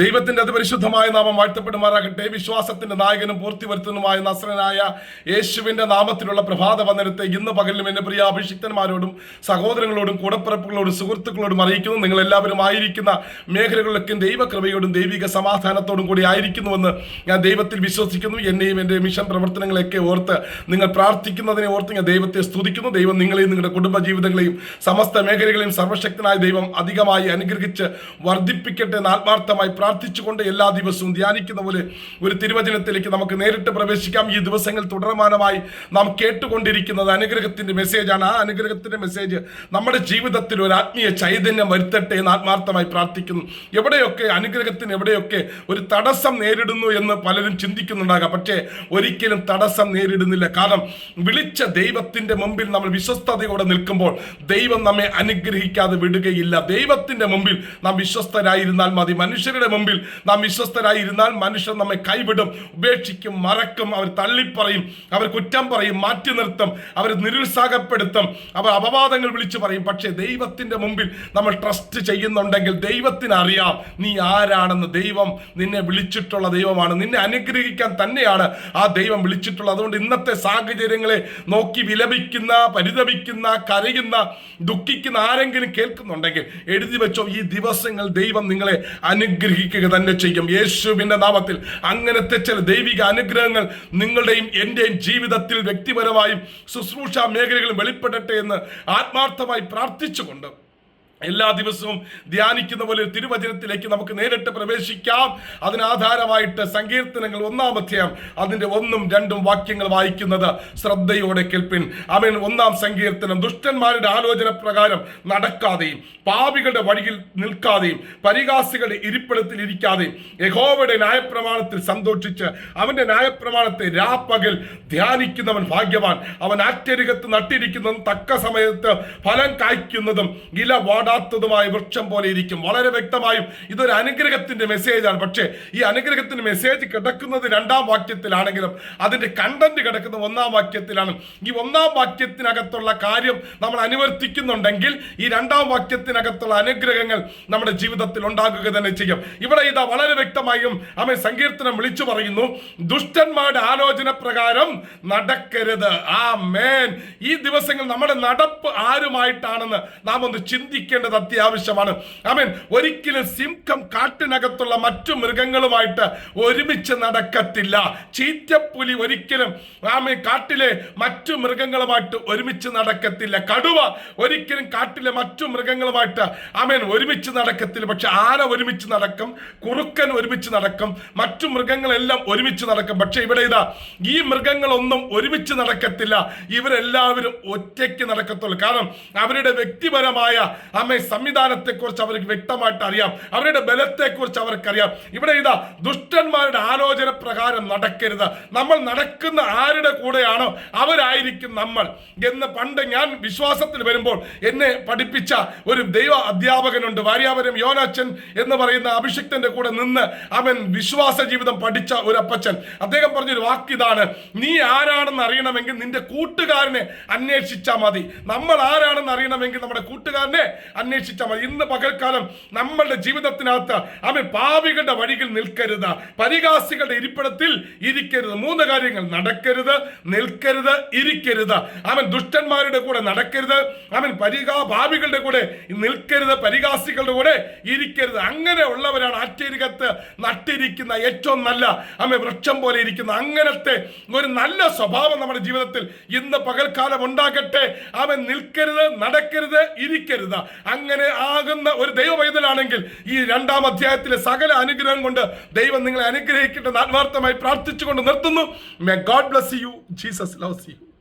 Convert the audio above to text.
ദൈവത്തിന്റെ അതിപരിശുദ്ധമായ നാമം വാഴ്ത്തപ്പെടുമാറാകട്ടെ. വിശ്വാസത്തിന്റെ നായകനും പൂർത്തി വരുത്തുന്നതുമായ നസ്രനായ യേശുവിന്റെ നാമത്തിലുള്ള പ്രഭാത വന്ദനത്തെ ഇന്ന് പകലിലും എന്റെ പ്രിയ അഭിഷിക്തന്മാരോടും സഹോദരങ്ങളോടും കൂടപ്പിറപ്പുകളോടും സുഹൃത്തുക്കളോടും അറിയിക്കുന്നു. നിങ്ങൾ എല്ലാവരും ആയിരിക്കുന്ന മേഖലകളിലൊക്കെ ദൈവകൃപയോടും ദൈവിക സമാധാനത്തോടും കൂടി ആയിരിക്കുന്നുവെന്ന് ഞാൻ ദൈവത്തിൽ വിശ്വസിക്കുന്നു. എന്നെയും എന്റെ മിഷൻ പ്രവർത്തനങ്ങളെയൊക്കെ ഓർത്ത് നിങ്ങൾ പ്രാർത്ഥിക്കുന്നതിനെ ഓർത്ത് ഞാൻ ദൈവത്തെ സ്തുതിക്കുന്നു. ദൈവം നിങ്ങളെയും നിങ്ങളുടെ കുടുംബ ജീവിതങ്ങളെയും സമസ്ത മേഖലകളെയും സർവശക്തനായ ദൈവം അധികമായി അനുഗ്രഹിച്ച് വർദ്ധിപ്പിക്കട്ടെ എന്ന് ആത്മാർത്ഥമായി പ്രാർത്ഥിച്ചുകൊണ്ട് എല്ലാ ദിവസവും ധ്യാനിക്കുന്ന പോലെ ഒരു തിരുവചനത്തിലേക്ക് നമുക്ക് നേരിട്ട് പ്രവേശിക്കാം. ഈ ദിവസങ്ങൾ തുടർമാനമായി നാം കേട്ടുകൊണ്ടിരിക്കുന്നത് അനുഗ്രഹത്തിന്റെ മെസ്സേജാണ്. ആ അനുഗ്രഹത്തിന്റെ മെസ്സേജ് നമ്മുടെ ജീവിതത്തിൽ ഒരു ആത്മീയ ചൈതന്യം വരുത്തട്ടെ എന്ന് ആത്മാർത്ഥമായി പ്രാർത്ഥിക്കുന്നു. എവിടെയൊക്കെ അനുഗ്രഹത്തിന് എവിടെയൊക്കെ ഒരു തടസ്സം നേരിടുന്നു എന്ന് പലരും ചിന്തിക്കുന്നുണ്ടാകാം. പക്ഷേ ഒരിക്കലും തടസ്സം നേരിടുന്നില്ല. കാരണം വിളിച്ച ദൈവത്തിന്റെ മുമ്പിൽ നമ്മൾ വിശ്വസ്തയോടെ നിൽക്കുമ്പോൾ ദൈവം നമ്മെ അനുഗ്രഹിക്കാതെ വിടുകയില്ല. ദൈവത്തിന്റെ മുമ്പിൽ നാം വിശ്വസ്തരായിരുന്നാൽ മതി. മനുഷ്യരുടെ മുമ്പിൽ നാം വിശ്വസ്തരായി ഇരുന്നാൽ മനുഷ്യർ നമ്മെ കൈവിടും ഉപേക്ഷിക്കും മറക്കും അവർ തള്ളിപ്പറയും അവർ കുറ്റം പറയും മാറ്റി നിർത്തും അവർ നിരുത്സാഹപ്പെടുത്തും അവർ അപവാദങ്ങൾ വിളിച്ചു പറയും. പക്ഷേ ദൈവത്തിന്റെ മുമ്പിൽ നമ്മൾ ട്രസ്റ്റ് ചെയ്യുന്നുണ്ടെങ്കിൽ ദൈവത്തിന് അറിയാം നീ ആരാണെന്ന്. ദൈവം നിന്നെ വിളിച്ചിട്ടുള്ള ദൈവമാണ്. നിന്നെ അനുഗ്രഹിക്കാൻ തന്നെയാണ് ആ ദൈവം വിളിച്ചിട്ടുള്ളത്. അതുകൊണ്ട് ഇന്നത്തെ സാഹചര്യങ്ങളെ നോക്കി വിലപിക്കുന്ന പരിതപിക്കുന്ന കരയുന്ന ദുഃഖിക്കുന്ന ആരെങ്കിലും കേൾക്കുന്നുണ്ടെങ്കിൽ എഴുതി വെച്ചോ ഈ ദിവസങ്ങൾ ദൈവം നിങ്ങളെ അനുഗ്രഹിക്കുക തന്നെ ചെയ്യും. യേശുവിന്റെ നാമത്തിൽ അങ്ങനത്തെ ചില ദൈവിക അനുഗ്രഹങ്ങൾ നിങ്ങളുടെയും എന്റെയും ജീവിതത്തിൽ വ്യക്തിപരമായും ശുശ്രൂഷ മേഖലകളും വെളിപ്പെടട്ടെ എന്ന് ആത്മാർത്ഥമായി പ്രാർത്ഥിച്ചുകൊണ്ട് എല്ലാ ദിവസവും ധ്യാനിക്കുന്ന പോലെ തിരുവചനത്തിലേക്ക് നമുക്ക് നേരിട്ട് പ്രവേശിക്കാം. അതിനാധാരമായിട്ട് സങ്കീർത്തനങ്ങൾ ഒന്നാം അധ്യായം അതിന്റെ ഒന്നും രണ്ടും വാക്യങ്ങൾ വായിക്കുന്നത് ശ്രദ്ധയോടെ കേൾപ്പിൻ. അവൻ ഒന്നാം സങ്കീർത്തനം. ദുഷ്ടന്മാരുടെ ആലോചന പ്രകാരം നടക്കാതെയും പാപികളുടെ വഴിയിൽ നിൽക്കാതെയും പരിഹാസികളുടെ ഇരിപ്പിടത്തിൽ ഇരിക്കാതെയും യഹോവയുടെ ന്യായപ്രമാണത്തിൽ സന്തോഷിച്ച് അവന്റെ ന്യായപ്രമാണത്തെ രാപ്പകൽ ധ്യാനിക്കുന്നവൻ ഭാഗ്യവാൻ. അവൻ ആറ്റരികത്ത് നട്ടിരിക്കുന്നതും തക്ക സമയത്ത് ഫലം കായ്ക്കുന്നതും ഇല വാടാത്തതുമായ വൃക്ഷം പോലെ ഇരിക്കും. വളരെ വ്യക്തമായും ഇതൊരു അനുഗ്രഹത്തിന്റെ മെസ്സേജാണ് പക്ഷേ ഈ അനുഗ്രഹത്തിന്റെ മെസ്സേജ് കിടക്കുന്നത് രണ്ടാം വാക്യത്തിലാണെങ്കിലും അതിന്റെ കണ്ടന്റ് കിടക്കുന്നത് ഒന്നാം വാക്യത്തിലാണ്. ഈ ഒന്നാം വാക്യത്തിനകത്തുള്ള കാര്യം നമ്മൾ അനുവർത്തിക്കുന്നുണ്ടെങ്കിൽ ഈ രണ്ടാം വാക്യത്തിനകത്തുള്ള അനുഗ്രഹങ്ങൾ നമ്മുടെ ജീവിതത്തിൽ ഉണ്ടാകുക തന്നെ ചെയ്യും. ഇവിടെ ഇതാ വളരെ വ്യക്തമായും അമ്മ സങ്കീർത്തനം വിളിച്ചു പറയുന്നു ദുഷ്ടന്മാരുടെ ആലോചന പ്രകാരം നടക്കരുത്. ആ മേൻ ഈ ദിവസങ്ങൾ നമ്മുടെ നടപ്പ് ആരുമായിട്ടാണെന്ന് നാം ഒന്ന് ചിന്തിക്കേണ്ടത് അത്യാവശ്യമാണ്. ആമേൻ ഒരിക്കലും സിംഹം കാട്ടിനകത്തുള്ള മറ്റു മൃഗങ്ങളുമായിട്ട് ഒരുമിച്ച് നടക്കത്തില്ല. ചീറ്റപ്പുലി ഒരിക്കലും ആമേൻ കാട്ടിലെ മറ്റു മൃഗങ്ങളുമായിട്ട് ഒരുമിച്ച് നടക്കത്തില്ല. കടുവ ഒരിക്കലും കാട്ടിലെ മറ്റു മൃഗങ്ങളുമായിട്ട് ആമേൻ ഒരുമിച്ച് നടക്കത്തില്ല. പക്ഷെ ആന ഒരുമിച്ച് നടക്കും കുറുക്കൻ ഒരുമിച്ച് നടക്കും മറ്റു മൃഗങ്ങളെല്ലാം ഒരുമിച്ച് നടക്കും. പക്ഷെ ഇവിടെ ഇതാ ഈ മൃഗങ്ങളൊന്നും ഒരുമിച്ച് നടക്കത്തില്ല. ഇവരെല്ലാവരും ഒറ്റയ്ക്ക് നടക്കത്തുള്ളൂ. കാരണം അവരുടെ വ്യക്തിപരമായ അമ്മ സംവിധാനത്തെക്കുറിച്ച് അവർക്ക് വ്യക്തമായിട്ട് അറിയാം. അവരുടെ ബലത്തെക്കുറിച്ച് അവർക്കറിയാം. ഇവിടെ ഇതാ ദുഷ്ടന്മാരുടെ ആലോചന പ്രകാരം നടക്കരുത്. നമ്മൾ നടക്കുന്ന ആരുടെ കൂടെയാണോ അവരായിരിക്കും നമ്മൾ. എന്ന് പണ്ട് ഞാൻ വിശ്വാസത്തിൽ വരുമ്പോൾ എന്നെ പഠിപ്പിച്ച ഒരു ദൈവ അധ്യാപകനുണ്ട്. വാര്യാപുരം യോനാച്ചൻ എന്ന് പറയുന്ന അഭിഷിക്തന്റെ കൂടെ നിന്ന് അവൻ വിശ്വാസ ജീവിതം പഠിച്ച ഒരു അപ്പച്ചൻ. അദ്ദേഹം പറഞ്ഞൊരു വാക്കിതാണ് നീ ആരാണെന്ന് അറിയണമെങ്കിൽ നിന്റെ കൂട്ടുകാരനെ അന്വേഷിച്ചാൽ മതി. നമ്മൾ ആരാണെന്ന് അറിയണമെങ്കിൽ നമ്മുടെ കൂട്ടുകാരനെ അന്വേഷിച്ചാൽ മതി. ഇന്ന് പകൽക്കാലം നമ്മളുടെ ജീവിതത്തിനകത്ത് അവൻ പാവികളുടെ വഴികൾ നിൽക്കരുത്. പരിഹാസികളുടെ ഇരിപ്പിടത്തിൽ ഇരിക്കരുത്. മൂന്ന് കാര്യങ്ങൾ നടക്കരുത് നിൽക്കരുത് ഇരിക്കരുത്. അവൻ ദുഷ്ടന്മാരുടെ കൂടെ നടക്കരുത്. അവൻ പരിഹാ ഭാവികളുടെ കൂടെ നിൽക്കരുത് പരിഹാസികളുടെ കൂടെ ഇരിക്കരുത്. അങ്ങനെ ഉള്ളവരാണ് ആറ്റരികത്ത് നട്ടിരിക്കുന്ന ഏറ്റവും നല്ല അമ്മ വൃക്ഷം പോലെ ഇരിക്കുന്ന അങ്ങനത്തെ ഒരു നല്ല സ്വഭാവം നമ്മുടെ ജീവിതത്തിൽ ഇന്ന് പകൽക്കാലം ഉണ്ടാകട്ടെ. അവൻ നിൽക്കരുത് നടക്കരുത് ഇരിക്കരുത്. അങ്ങനെ ആകുന്ന ഒരു ദൈവ പൈതലാണെങ്കിൽ ഈ രണ്ടാം അധ്യായത്തിലെ സകല അനുഗ്രഹം കൊണ്ട് ദൈവം നിങ്ങളെ അനുഗ്രഹിക്കട്ടെ എന്ന് ആത്മാർത്ഥമായി പ്രാർത്ഥിച്ചുകൊണ്ട് നിർത്തുന്നു. May God bless you Jesus loves you